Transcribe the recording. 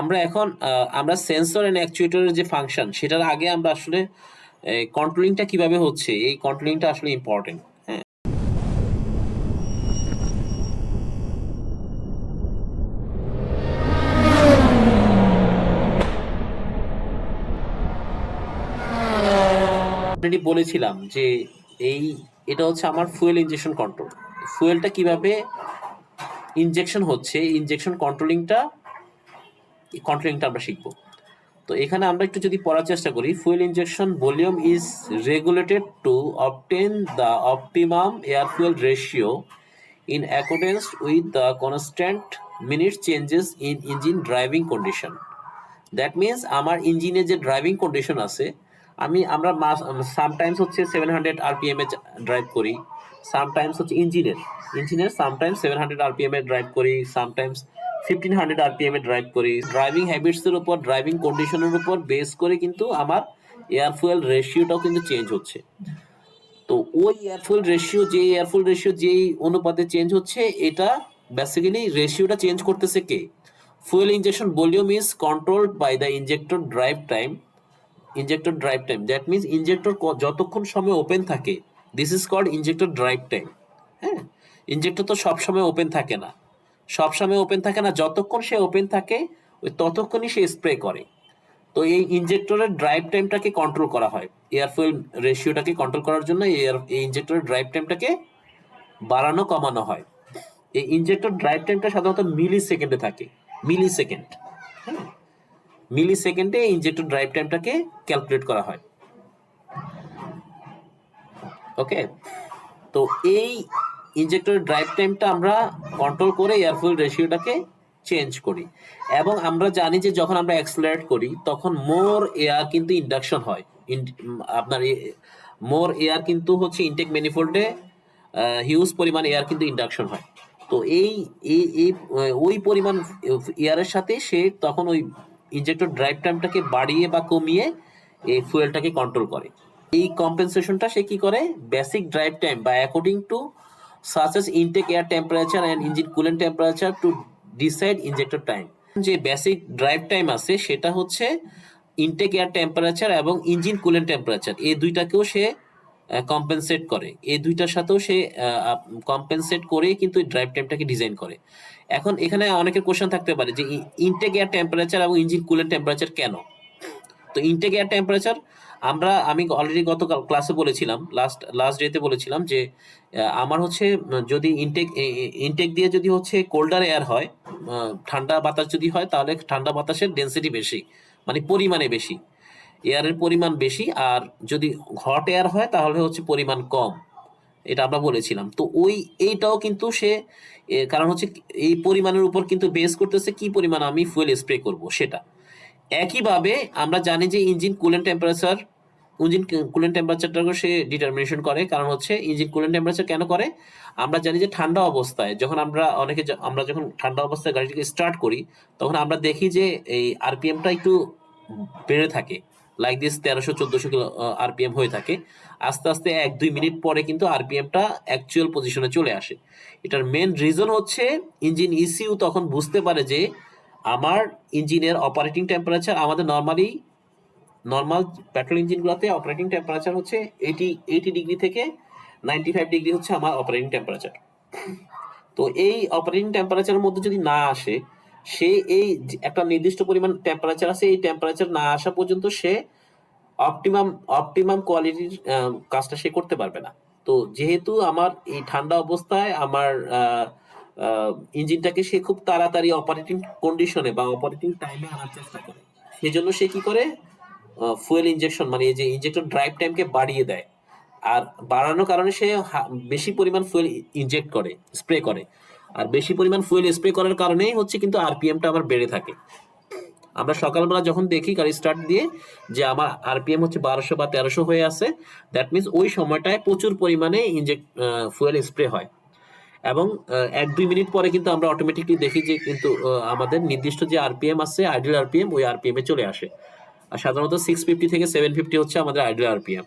আমরা এখন আমরা সেন্সর এন্ড অ্যাকচুয়েটরের যে ফাংশন সেটার আগে আমরা আসলে কন্ট্রোলিংটা কীভাবে হচ্ছে? এই কন্ট্রোলিংটা আসলে ইম্পর্টেন্ট হ্যাঁ। বলেছিলাম যে এই, এটা হচ্ছে আমার ফুয়েল ইনজেকশন কন্ট্রোল ফুয়েলটা কীভাবে ইনজেকশন হচ্ছে? ইনজেকশন কন্ট্রোলিংটা কন্ট্রোলিংটা আমরা শিখব। তো এখানে আমরা একটু যদি পড়ার চেষ্টা করি fuel injection volume is regulated to obtain the optimum air fuel ratio in accordance with the constant minute changes in engine driving condition that means আমার ইঞ্জিনে যে ড্রাইভিং কন্ডিশন আছে, আমি, আমরা সামটাইমস হচ্ছে সেভেন হান্ড্রেড আরপিএম এ drive করি sometimes হচ্ছে ইঞ্জিনের ইঞ্জিনের সামটাইমস সেভেন হান্ড্রেড আরপিএম এ ড্রাইভ করি সামটাইমস ফিফটিন হান্ড্রেড আরপিএম এ ড্রাইভ করি। ড্রাইভিং হ্যাবিটসের উপর ড্রাইভিং কন্ডিশনের উপর বেস করে কিন্তু আমার এয়ার ফুয়েল রেশিওটাও কিন্তু চেঞ্জ হচ্ছে। তো ওই এয়ার ফুয়েল রেশিও যে এয়ার রেশিও যেই অনুপাতে চেঞ্জ হচ্ছে, এটা বেসিক্যালি রেশিওটা চেঞ্জ করতেছে কে? Fuel injection volume is controlled by the injector drive time injector drive time that means injector যতক্ষণ সময় ওপেন থাকে this is called injector drive time হ্যাঁ? ইনজেক্টর তো সব সময় ওপেন থাকে না। সব সময় ওপেন থাকে না, যতক্ষণ সে ওপেন থাকে, ওই ততক্ষণই সে স্প্রে করে। তো এই ইনজেক্টরের ড্রাইভ টাইমটাকে কন্ট্রোল করা হয়। এয়ার ফুয়েল রেশিওটাকে কন্ট্রোল করার জন্য এয়ার এই ইনজেক্টরের ড্রাইভ টাইমটাকে বাড়ানো, কমানো হয়। এই ইনজেক্টর ড্রাইভ টাইমটা সাধারণত মিলি সেকেন্ডে থাকে। মিলি সেকেন্ড মিলি সেকেন্ডে ইনজেক্টর ড্রাইভ টাইমটাকে ক্যালকুলেট করা হয়। ওকে তো এই ইনজেক্টর ড্রাইভ টাইমটা আমরা কন্ট্রোল করে এয়ার ফুয়েল রেশিওটাকে চেঞ্জ করি। এবং আমরা জানি যে যখন আমরা অ্যাক্সেলারেট করি, তখন মোর এয়ার কিন্তু ইন্ডাকশন হয়। আপনার মোর এয়ার কিন্তু হচ্ছে ইনটেক ম্যানিফোল্ডে হিউজ পরিমাণ এয়ার কিন্তু ইন্ডাকশন হয়। তো এই এই এই, ওই পরিমাণ এয়ারের সাথে সে তখন ওই ইনজেক্টর ড্রাইভ টাইমটাকে বাড়িয়ে বা কমিয়ে এই ফুয়েলটাকে কন্ট্রোল করে। এই কম্পেনসেশনটা সে কি করে? বেসিক ড্রাইভ টাইম বা according to such as intake air temperature and engine coolant temperature to decide injector time. যে বেসিক ড্রাইভ টাইম আছে, সেটা হচ্ছে ইনটেক এয়ার টেম্পারেচার এবং ইঞ্জিন কুলেন্ট টেম্পারেচার এই দুইটাকেও সে কম্পেনসেট করে। এই দুইটার সাথেও সে কম্পেনসেট করে কিন্তু ড্রাইভ টাইমটাকে ডিজাইন করে। এখন এখানে অনেকের কোশ্চেন থাকতে পারে যে ইনটেক এয়ার টেম্পারেচার এবং ইঞ্জিন কুলেন্ট টেম্পারেচার কেন? তো ইনটেক এয়ার টেম্পারেচার আমরা, আমি অলরেডি গত ক্লাসে বলেছিলাম লাস্ট লাস্ট ডেতে বলেছিলাম যে আমার হচ্ছে, যদি ইনটেক ইনটেক দিয়ে যদি হচ্ছে কোল্ডার এয়ার হয় ঠান্ডা বাতাস যদি হয়, তাহলে ঠান্ডা বাতাসের ডেন্সিটি বেশি মানে পরিমাণে বেশি। এয়ারের পরিমাণ বেশি, আর যদি হট এয়ার হয়, তাহলে হচ্ছে পরিমাণ কম। এটা আমরা বলেছিলাম। তো ওই, এইটাও কিন্তু সে কারণ হচ্ছে এই পরিমাণের উপর কিন্তু বেস করতেছে কি পরিমাণ আমি ফুয়েল স্প্রে করব, সেটা। একইভাবে আমরা জানি যে engine coolant temperature engine coolant টেম্পারেচারটাকে সে ডিটারমিনেশন করে। কারণ হচ্ছে, ইঞ্জিন কুলেন্ট টেম্পারেচার কেন করে? আমরা জানি যে ঠান্ডা অবস্থায় যখন আমরা অনেকে আমরা যখন ঠান্ডা অবস্থায় গাড়িটিকে স্টার্ট করি, তখন আমরা দেখি যে এই আরপিএমটা একটু বেড়ে থাকে। লাইক দিস তেরোশো, চোদ্দশো কিলো আরপিএম হয়ে থাকে। আস্তে আস্তে এক, দুই মিনিট পরে কিন্তু আরপিএমটা অ্যাকচুয়াল পজিশনে চলে আসে। এটার মেন রিজন হচ্ছে, ইঞ্জিন ইসিউ তখন বুঝতে পারে যে, আমার ইঞ্জিনের অপারেটিং টেম্পারেচার আমাদের নর্মালি নর্মাল পেট্রোল ইঞ্জিনগুলোতে অপারেটিং টেম্পারেচার হচ্ছে এইটি এইটি ডিগ্রি থেকে নাইনটি ফাইভ ডিগ্রি হচ্ছে আমার অপারেটিং টেম্পারেচার তো এই অপারেটিং টেম্পারেচারের মধ্যে যদি না আসে, সে এই একটা নির্দিষ্ট পরিমাণ টেম্পারেচার আছে, এই টেম্পারেচার না আসা পর্যন্ত সে অপটিমাম অপটিমাম কোয়ালিটির কাজটা সে করতে পারবে না। তো যেহেতু আমার এই ঠান্ডা অবস্থায় আমার ইঞ্জিনটাকে সে খুব তাড়াতাড়ি অপারেটিং কন্ডিশনে বা অপারেটিং টাইমে আনার চেষ্টা করে। সেজন্য সে কি করে? ফুয়েল ইনজেকশন মানে এই যে ইনজেক্টর ড্রাইভ টাইমকে বাড়িয়ে দেয়। আর বাড়ানোর কারণে সে বেশি পরিমাণ ফুয়েল ইনজেক্ট করে স্প্রে করে। আর বেশি পরিমাণ ফুয়েল স্প্রে করার কারণেই হচ্ছে কিন্তু আরপিএমটা আবার বেড়ে থাকে। আমরা সকালবেলা যখন দেখি গাড়ি স্টার্ট দিয়ে যে আমার আরপিএম হচ্ছে বারোশো বা তেরোশো হয়ে আছে দ্যাট মিনস ওই সময়টায় প্রচুর পরিমাণে ইনজেক্ট ফুয়েল স্প্রে হয়। এবং এক দুই মিনিট পরে কিন্তু আমরা অটোমেটিকলি দেখি যে কিন্তু আমাদের নির্দিষ্ট যে আরপিএম আছে আইডিয়াল আরপিএম ওই আরপিএম এ চলে আসে। আর সাধারণত সিক্স ফিফটি থেকে সেভেন ফিফটি হচ্ছে আমাদের আইডিয়াল আরপিএম